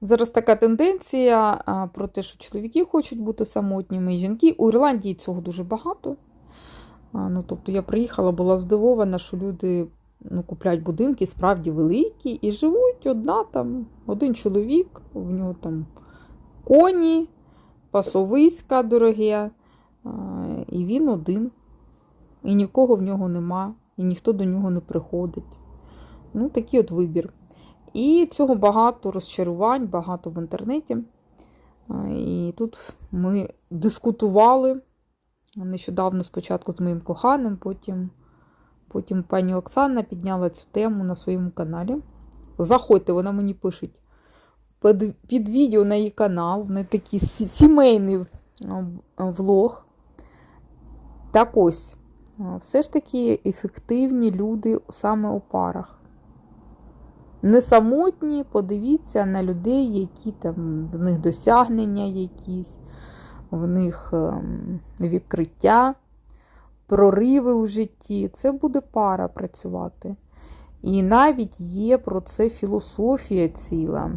Зараз така тенденція про те, що чоловіки хочуть бути самотніми, і жінки. У Ірландії цього дуже багато. Ну, тобто я приїхала, була здивована, що люди ну, купляють будинки справді великі і живуть одна там, один чоловік, в нього там коні, пасовиська дороге, і він один. І нікого в нього нема, і ніхто до нього не приходить. Ну, такий от вибір. І цього багато розчарувань, багато в інтернеті. І тут ми дискутували нещодавно спочатку з моїм коханим, потім, потім пані Оксана підняла цю тему на своєму каналі. Заходьте, вона мені пише під, під відео на її канал, на такий сімейний влог. Так ось, все ж таки ефективні люди саме у парах. Не самотні, подивіться на людей, які там в них досягнення якісь, в них ем, відкриття, прориви у житті. Це буде пара працювати. І навіть є про це філософія ціла.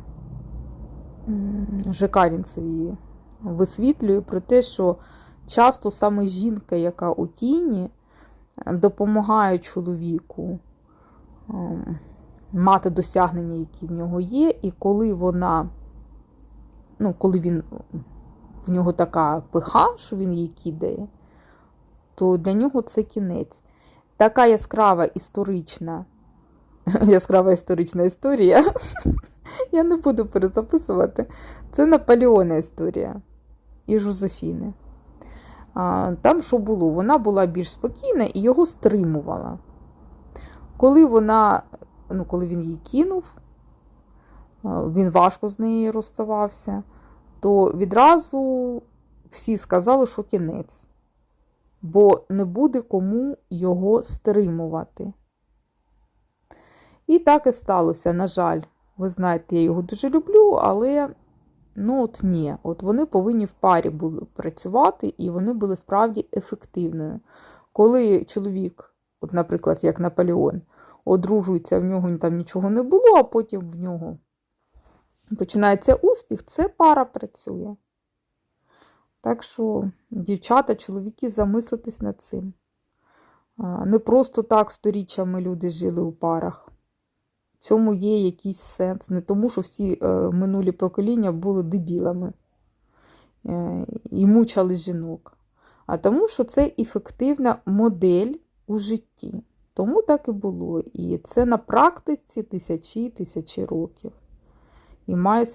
Жекарінцев її висвітлює про те, що часто саме жінка, яка у тіні, допомагає чоловіку ем, мати досягнення, які в нього є, і коли вона, ну, коли він в нього така пиха, що він її кидає, то для нього це кінець. Така яскрава історична, яскрава історична історія. Я не буду перезаписувати. Це Наполеона історія і Жозефіни. Там що було? Вона була більш спокійна і його стримувала. Коли вона, ну, коли він її кинув, він важко з нею розставався, то відразу всі сказали, що кінець, бо не буде кому його стримувати. І так і сталося, на жаль. Ви знаєте, я його дуже люблю, але ну от ні. От вони повинні в парі були працювати, і вони були справді ефективною. Коли чоловік, от, наприклад, як Наполеон, одружується, в нього там нічого не було, а потім в нього починається успіх, це пара працює. Так що, дівчата, чоловіки, замислитись над цим. Не просто так сторіччями люди жили у парах. В цьому є якийсь сенс. Не тому, що всі е, минулі покоління були дебілами е, і мучали жінок, а тому, що це ефективна модель у житті. Тому так і було. І це на практиці тисячі тисячі років. І має